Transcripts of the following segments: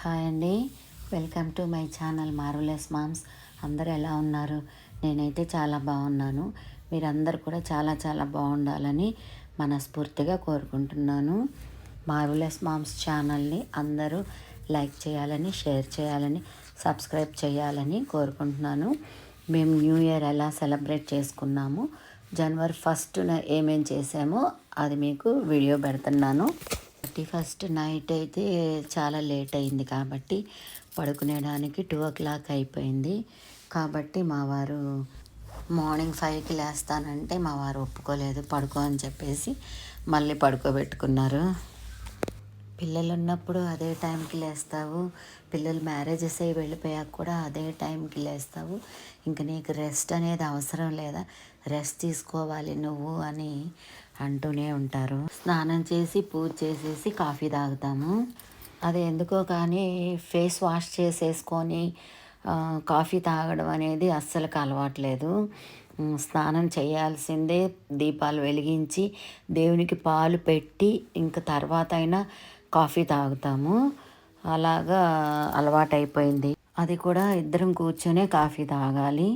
Hi అండి. Welcome to my channel marvellous moms. అందరూ ఎలా ఉన్నారు? నేనైతే చాలా బాగున్నాను. మీరందరూ కూడా చాలా చాలా బాగుండాలని మనస్ఫూర్తిగా కోరుకుంటున్నాను. మార్వలెస్ మామ్స్ ఛానల్ని అందరూ లైక్ చేయాలని షేర్ చేయాలని సబ్స్క్రైబ్ చేయాలని కోరుకుంటున్నాను. మేము న్యూ ఇయర్ ఎలా సెలబ్రేట్ చేసుకున్నాము జనవరి ఫస్ట్న ఏమేం చేసామో అది మీకు వీడియో పెడుతున్నాను. థర్టీ ఫస్ట్ నైట్ అయితే చాలా లేట్ అయింది కాబట్టి పడుకునేడానికి టూ ఓ క్లాక్ అయిపోయింది. కాబట్టి మా వారు మార్నింగ్ ఫైవ్కి లేస్తానంటే మా వారు ఒప్పుకోలేదు పడుకో అని చెప్పేసి మళ్ళీ పడుకోబెట్టుకున్నారు. పిల్లలు ఉన్నప్పుడు అదే టైంకి లేస్తావు పిల్లలు మ్యారేజెస్ అయ్యి వెళ్ళిపోయాక కూడా అదే టైంకి లేస్తావు ఇంక నీకు రెస్ట్ అనేది అవసరం లేదా రెస్ట్ తీసుకోవాలి నువ్వు అని అంటూనే ఉంటారు. స్నానం చేసి పూజ చేసేసి కాఫీ తాగుతాము. అది ఎందుకో కానీ ఫేస్ వాష్ చేసేసుకొని కాఫీ తాగడం అనేది అస్సలు అలవాట్లేదు స్నానం చేయాల్సిందే దీపాలు వెలిగించి దేవునికి పాలు పెట్టి ఇంక తర్వాత అయినా కాఫీ తాగుతాము. అలాగా అలవాటైపోయింది. అది కూడా ఇద్దరం కూర్చొనే కాఫీ తాగాలి.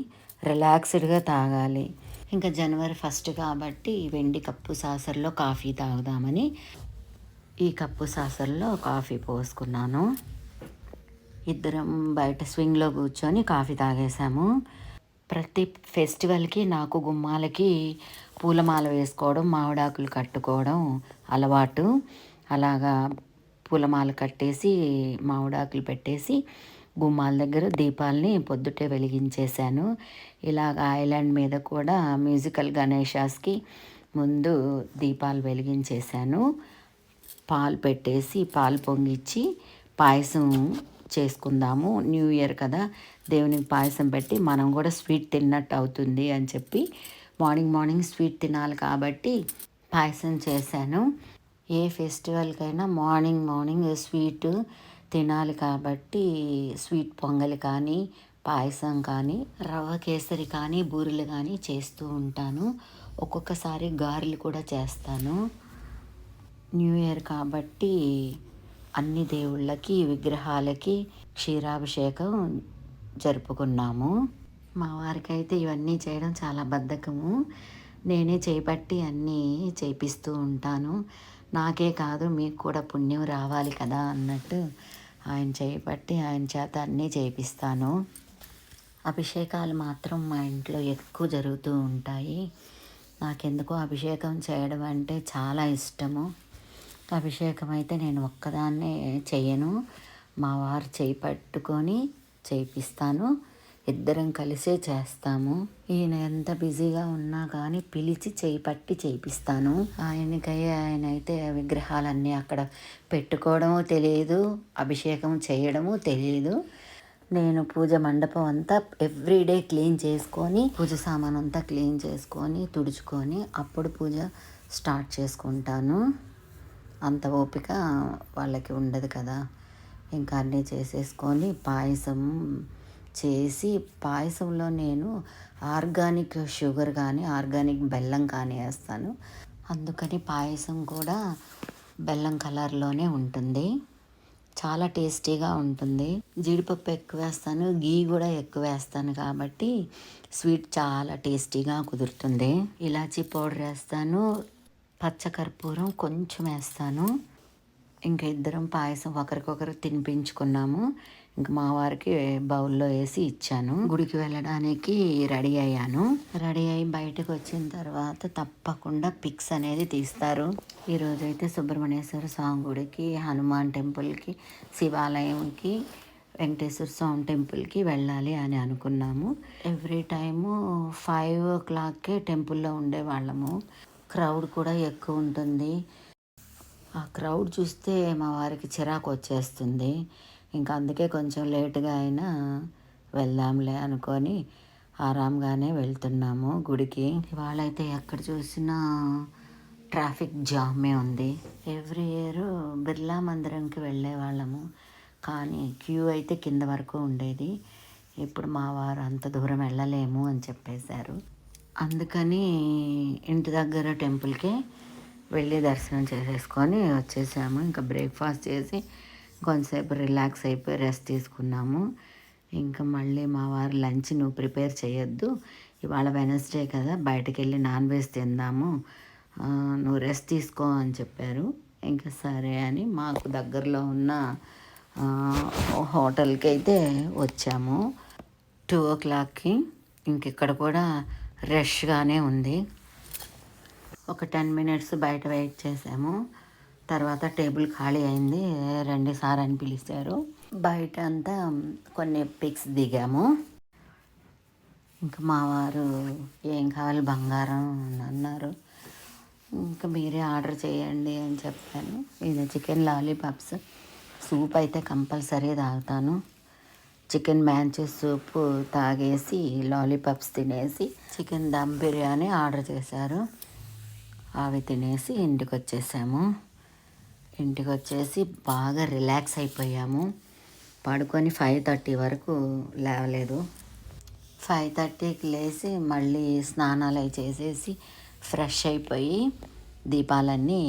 రిలాక్స్డ్గా తాగాలి. ఇంకా జనవరి ఫస్ట్ కాబట్టి వెండి కప్పు సాసర్లో కాఫీ తాగుదామని ఈ కప్పు సాసర్లో కాఫీ పోసుకున్నాను. ఇద్దరం బయట స్వింగ్లో కూర్చొని కాఫీ తాగేసాము ప్రతి ఫెస్టివల్కి నాకు గుమ్మాలకి పూలమాల వేసుకోవడం మామిడాకులు కట్టుకోవడం అలవాటు. అలాగా పూలమాల కట్టేసి మామిడాకులు పెట్టేసి గుమ్మాల దగ్గర దీపాలని పొద్దుటే వెలిగించేశాను. ఇలాగ ఐలాండ్ మీద కూడా మ్యూజికల్ గణేషాస్కి ముందు దీపాలు వెలిగించేశాను. పాలు పెట్టేసి పాలు పొంగిచ్చి పాయసం చేసుకుందాము. న్యూ ఇయర్ కదా దేవునికి పాయసం పెట్టి మనం కూడా స్వీట్ తిన్నట్టు అవుతుంది అని చెప్పి మార్నింగ్ మార్నింగ్ స్వీట్ తినాలి కాబట్టి పాయసం చేశాను. ఏ ఫెస్టివల్కైనా మార్నింగ్ మార్నింగ్ స్వీట్ తినాలి కాబట్టి స్వీట్ పొంగలి కానీ పాయసం కానీ రవ్వ కేసరి కానీ బూరెలు కానీ చేస్తూ ఉంటాను. ఒక్కొక్కసారి గారెలు కూడా చేస్తాను. న్యూ ఇయర్ కాబట్టి అన్ని దేవుళ్ళకి విగ్రహాలకి క్షీరాభిషేకం జరుపుకున్నాము. మా వారికైతే ఇవన్నీ చేయడం చాలా బద్ధకము. నేనే చేపట్టి అన్నీ చేపిస్తూ ఉంటాను. నాకే కాదు మీకు కూడా పుణ్యం రావాలి కదా అన్నట్టు ఆయన చేపట్టి ఆయన చేత అన్నీ చేపిస్తాను. అభిషేకాలు మాత్రం మా ఇంట్లో ఎక్కువ జరుగుతూ ఉంటాయి. నాకెందుకో అభిషేకం చేయడం అంటే చాలా ఇష్టము. అభిషేకం అయితే నేను ఒక్కదాన్నే చేయను. మా వారు చేయి పట్టుకొని చేయిస్తాను ఇద్దరం కలిసే చేస్తాము. ఈయన ఎంత బిజీగా ఉన్నా కానీ పిలిచి చేయి పట్టి చేయిస్తాను ఆయనకై ఆయన అయితే విగ్రహాలన్నీ అక్కడ పెట్టుకోవడము తెలియదు అభిషేకం చేయడము తెలియదు నేను పూజ మండపం అంతా ఎవ్రీడే క్లీన్ చేసుకొని పూజ సామాన్ అంతా క్లీన్ చేసుకొని తుడుచుకొని అప్పుడు పూజ స్టార్ట్ చేసుకుంటాను. అంత ఓపిక వాళ్ళకి ఉండదు కదా. ఇంకా అన్నీ చేసేసుకొని పాయసం చేసి పాయసంలో నేను ఆర్గానిక్ షుగర్ కానీ ఆర్గానిక్ బెల్లం కానీ వేస్తాను. అందుకని పాయసం కూడా బెల్లం కలర్లోనే ఉంటుంది. చాలా టేస్టీగా ఉంటుంది. జీడిపప్పు ఎక్కువ వేస్తాను గీ కూడా ఎక్కువ వేస్తాను కాబట్టి స్వీట్ చాలా టేస్టీగా కుదురుతుంది. ఇలాచీ పౌడర్ వేస్తాను పచ్చకర్పూరం కొంచెం వేస్తాను. ఇంకా ఇద్దరం పాయసం ఒకరికొకరు తినిపించుకున్నాము. ఇంకా మా వారికి బౌల్లో వేసి ఇచ్చాను. గుడికి వెళ్ళడానికి రెడీ అయ్యాను. రెడీ అయ్యి బయటకు వచ్చిన తర్వాత తప్పకుండా పిక్స్ అనేది తీస్తారు. ఈరోజు అయితే సుబ్రహ్మణ్యేశ్వర స్వామి గుడికి హనుమాన్ టెంపుల్కి శివాలయంకి వెంకటేశ్వర స్వామి టెంపుల్కి వెళ్ళాలి అని అనుకున్నాము. ఎవ్రీ టైము ఫైవ్ ఓ క్లాక్కే టెంపుల్లో ఉండేవాళ్ళము క్రౌడ్ కూడా ఎక్కువ ఉంటుంది. ఆ క్రౌడ్ చూస్తే మా వారికి చిరాకు వచ్చేస్తుంది. ఇంకా అందుకే కొంచెం లేటుగా అయినా వెళ్దాంలే అనుకొని ఆరాంగానే వెళ్తున్నాము గుడికి. ఇవాళైతే ఎక్కడ చూసినా ట్రాఫిక్ జామే ఉంది. ఎవ్రీ ఇయర్ బిర్లా మందిరంకి వెళ్ళే వాళ్ళము. కానీ క్యూ అయితే కింద వరకు ఉండేది. ఇప్పుడు మా వారు అంత దూరం వెళ్ళలేము అని చెప్పేశారు. అందుకని ఇంటి దగ్గర టెంపుల్కే వెళ్ళి దర్శనం చేసేసుకొని వచ్చేసాము. ఇంకా బ్రేక్ఫాస్ట్ చేసి కొంతసేపు రిలాక్స్ అయిపోయి రెస్ట్ తీసుకున్నాము. ఇంకా మళ్ళీ మా వారు లంచ్ నువ్వు ప్రిపేర్ చేయొద్దు. ఇవాళ వెనస్డే కదా బయటకు వెళ్ళి నాన్ వెజ్ తిందాము. నువ్వు రెస్ట్ తీసుకో అని చెప్పారు. ఇంకా సరే అని మాకు దగ్గరలో ఉన్న హోటల్కి అయితే వచ్చాము. టూ ఓ క్లాక్కి. ఇంక ఇక్కడ కూడా రష్గానే ఉంది. ఒక టెన్ మినిట్స్ బయట వెయిట్ చేసాము. తర్వాత టేబుల్ ఖాళీ అయింది. రండి సార్ అని పిలిచారు. బయట అంతా కొన్ని పిక్స్ దిగాము. ఇంకా మా వారు ఏం కావాలి బంగారం అని అన్నారు. ఇంకా మీరే ఆర్డర్ చేయండి అని చెప్పాను. ఇది చికెన్ లాలీపాప్స్. సూప్ అయితే కంపల్సరీ తాగుతాను. చికెన్ మ్యాంచెస్ సూప్ తాగేసి లాలీపాప్స్ తినేసి చికెన్ దమ్ బిర్యానీ ఆర్డర్ చేశారు. అవి తినేసి ఇంటికి వచ్చేసాము ఇంటికి వచ్చేసి బాగా రిలాక్స్ అయిపోయాము. పడుకొని ఫైవ్ థర్టీ వరకు లేవలేదు. ఫైవ్ థర్టీకి లేచి మళ్ళీ స్నానాలు అవి చేసేసి ఫ్రెష్ అయిపోయి దీపాలన్నీ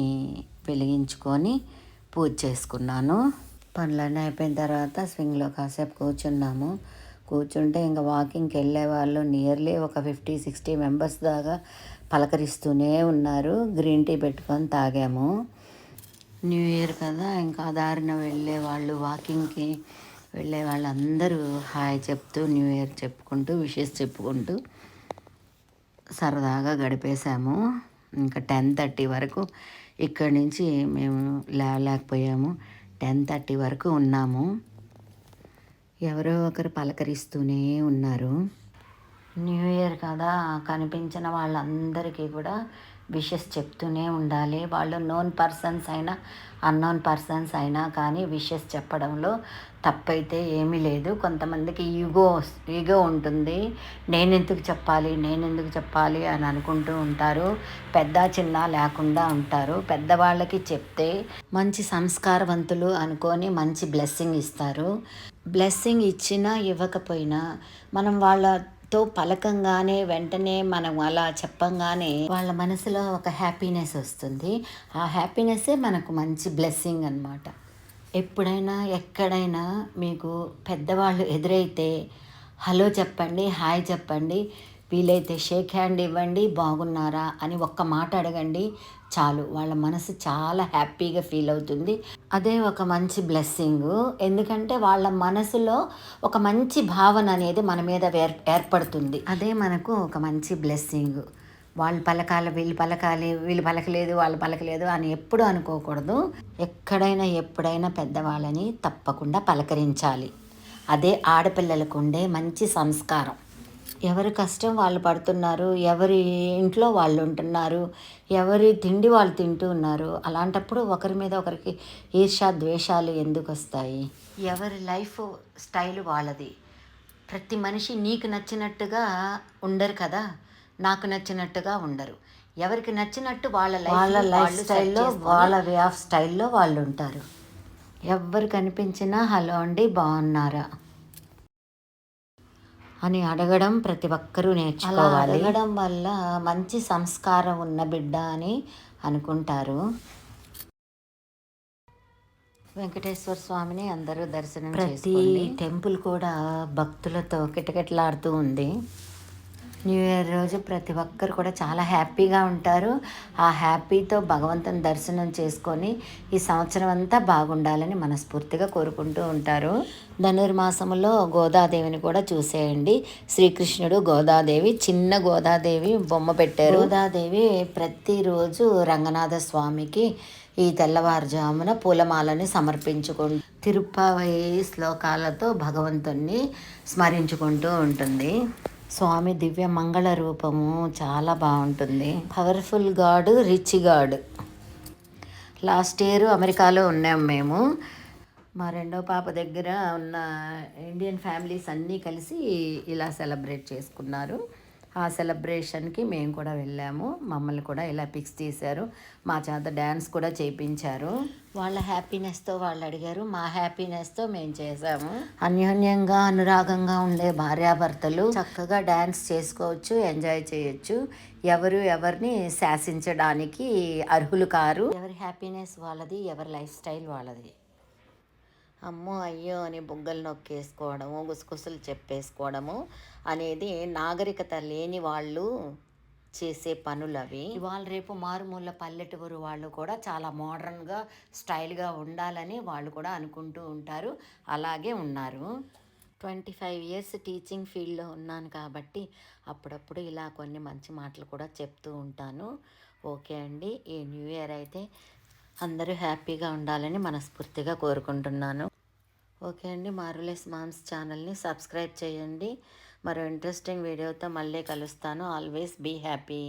వెలిగించుకొని పూజ చేసుకున్నాను. పనులన్నీ అయిపోయిన తర్వాత స్వింగ్లో కాసేపు కూర్చున్నాము. కూర్చుంటే ఇంకా వాకింగ్కి వెళ్ళే వాళ్ళు నియర్లీ ఒక ఫిఫ్టీ సిక్స్టీ మెంబర్స్ దాకా పలకరిస్తూనే ఉన్నారు. గ్రీన్ టీ పెట్టుకొని తాగాము. న్యూ ఇయర్ కదా ఇంకా దారిన వెళ్ళే వాళ్ళు వాకింగ్కి వెళ్ళే వాళ్ళందరూ హాయ్ చెప్తూ న్యూ ఇయర్ చెప్పుకుంటూ విషెస్ చెప్పుకుంటూ సరదాగా గడిపేశాము. ఇంకా టెన్ థర్టీ వరకు ఇక్కడి నుంచి మేము లేవలేకపోయాము టెన్ థర్టీ వరకు ఉన్నాము. ఎవరో ఒకరు పలకరిస్తూనే ఉన్నారు. న్యూ ఇయర్ కదా కనిపించిన వాళ్ళందరికీ కూడా విషెస్ చెప్తూనే ఉండాలి. వాళ్ళు నోన్ పర్సన్స్ అయినా అన్నోన్ పర్సన్స్ అయినా కానీ విషెస్ చెప్పడంలో తప్పైతే ఏమీ లేదు. కొంతమందికి ఈగో ఈగో ఉంటుంది. నేను ఎందుకు చెప్పాలి? నేను ఎందుకు చెప్పాలి అని అనుకుంటూ ఉంటారు. పెద్ద చిన్న లేకుండా ఉంటారు. పెద్దవాళ్ళకి చెప్తే మంచి సంస్కారవంతులు అనుకొని మంచి బ్లెస్సింగ్ ఇస్తారు. బ్లెస్సింగ్ ఇచ్చినా ఇవ్వకపోయినా మనం వాళ్ళ ఎంతో పలకంగానే వెంటనే మనం అలా చెప్పంగానే వాళ్ళ మనసులో ఒక హ్యాపీనెస్ వస్తుంది. ఆ హ్యాపీనెస్సే మనకు మంచి బ్లెస్సింగ్ అన్నమాట. ఎప్పుడైనా ఎక్కడైనా మీకు పెద్దవాళ్ళు ఎదురైతే హలో చెప్పండి హాయ్ చెప్పండి వీలైతే షేక్ హ్యాండ్ ఇవ్వండి బాగున్నారా? అని ఒక్క మాట అడగండి చాలు. వాళ్ళ మనసు చాలా హ్యాపీగా ఫీల్ అవుతుంది. అదే ఒక మంచి బ్లెస్సింగ్ ఎందుకంటే వాళ్ళ మనసులో ఒక మంచి భావన అనేది మన మీద ఏర్ ఏర్పడుతుంది. అదే మనకు ఒక మంచి బ్లెస్సింగ్ వాళ్ళు పలకాలి వీళ్ళు పలకాలి వీళ్ళు పలకలేదు వాళ్ళు పలకలేదు అని ఎప్పుడు అనుకోకూడదు. ఎక్కడైనా ఎప్పుడైనా పెద్దవాళ్ళని తప్పకుండా పలకరించాలి. అదే ఆడపిల్లలకు ఉండే మంచి సంస్కారం. ఎవరి కష్టం వాళ్ళు పడుతున్నారు ఎవరి ఇంట్లో వాళ్ళు ఉంటున్నారు ఎవరి తిండి వాళ్ళు తింటూ ఉన్నారు. అలాంటప్పుడు ఒకరి మీద ఒకరికి ఈర్ష ద్వేషాలు ఎందుకు వస్తాయి? ఎవరి లైఫ్ స్టైల్ వాళ్ళది. ప్రతి మనిషి నీకు నచ్చినట్టుగా ఉండరు కదా? నాకు నచ్చినట్టుగా ఉండరు. ఎవరికి నచ్చినట్టు వాళ్ళ వాళ్ళ లైఫ్ స్టైల్లో వాళ్ళ వే ఆఫ్ స్టైల్లో వాళ్ళు ఉంటారు. ఎవ్వరు కనిపించినా హలో అండి బాగున్నారా? అని అడగడం ప్రతి ఒక్కరూ నేర్చుకోవాలి. అడగడం వల్ల మంచి సంస్కారం ఉన్న బిడ్డ అని అనుకుంటారు. వెంకటేశ్వర స్వామిని అందరూ దర్శనం ప్రతి టెంపుల్ కూడా భక్తులతో కిటకిటలాడుతూ ఉంది. న్యూ ఇయర్ రోజు ప్రతి ఒక్కరు కూడా చాలా హ్యాపీగా ఉంటారు. ఆ హ్యాపీతో భగవంతుని దర్శనం చేసుకొని ఈ సంవత్సరం అంతా బాగుండాలని మనస్ఫూర్తిగా కోరుకుంటూ ఉంటారు. ధనుర్మాసంలో గోదాదేవిని కూడా చూసేయండి. శ్రీకృష్ణుడు గోదాదేవి చిన్న గోదాదేవి బొమ్మ పెట్టారు. గోదాదేవి ప్రతిరోజు రంగనాథ స్వామికి ఈ తెల్లవారుజామున పూలమాలని సమర్పించుకుంటూ తిరుపవై శ్లోకాలతో భగవంతుణ్ణి స్మరించుకుంటూ ఉంటుంది. స్వామి దివ్య మంగళ రూపము చాలా బాగుంటుంది. Powerful god rich god. Last year అమెరికాలో ఉన్నాం మేము. మా రెండో పాప దగ్గర ఉన్న ఇండియన్ ఫ్యామిలీస్ అన్నీ కలిసి ఇలా సెలబ్రేట్ చేసుకున్నారు. ఆ సెలబ్రేషన్కి మేము కూడా వెళ్ళాము. మమ్మల్ని కూడా ఇలా పిక్స్ తీశారు. మా చేత డ్యాన్స్ కూడా చేయించారు వాళ్ళ హ్యాపీనెస్తో వాళ్ళు అడిగారు. మా హ్యాపీనెస్తో మేము చేసాము అన్యోన్యంగా అనురాగంగా ఉండే భార్యాభర్తలు చక్కగా డ్యాన్స్ చేసుకోవచ్చు ఎంజాయ్ చేయొచ్చు. ఎవరు ఎవరిని శాసించడానికి అర్హులు కారు. ఎవరి హ్యాపీనెస్ వాళ్ళది ఎవరి లైఫ్ స్టైల్ వాళ్ళది. అమ్మో అయ్యో అని బుగ్గలు నొక్కేసుకోవడము గుసగుసలు చెప్పేసుకోవడము అనేది నాగరికత లేని వాళ్ళు చేసే పనులు అవి ఇవాళ రేపు మారుమూల పల్లెటూరు వాళ్ళు కూడా చాలా మోడర్న్గా స్టైల్గా ఉండాలని వాళ్ళు కూడా అనుకుంటూ ఉంటారు. అలాగే ఉన్నారు. ట్వంటీ ఫైవ్ ఇయర్స్ టీచింగ్ ఫీల్డ్లో ఉన్నాను కాబట్టి అప్పుడప్పుడు ఇలా కొన్ని మంచి మాటలు కూడా చెప్తూ ఉంటాను. ఓకే అండి. ఈ న్యూ ఇయర్ అయితే అందరూ హ్యాపీగా ఉండాలని మనస్ఫూర్తిగా కోరుకుంటున్నాను. ఓకే అండి మారులెస్ మామ్స్ ఛానల్ని సబ్స్క్రైబ్ చేయండి. మరో ఇంట్రెస్టింగ్ వీడియోతో మళ్ళీ కలుస్తాను. Always be happy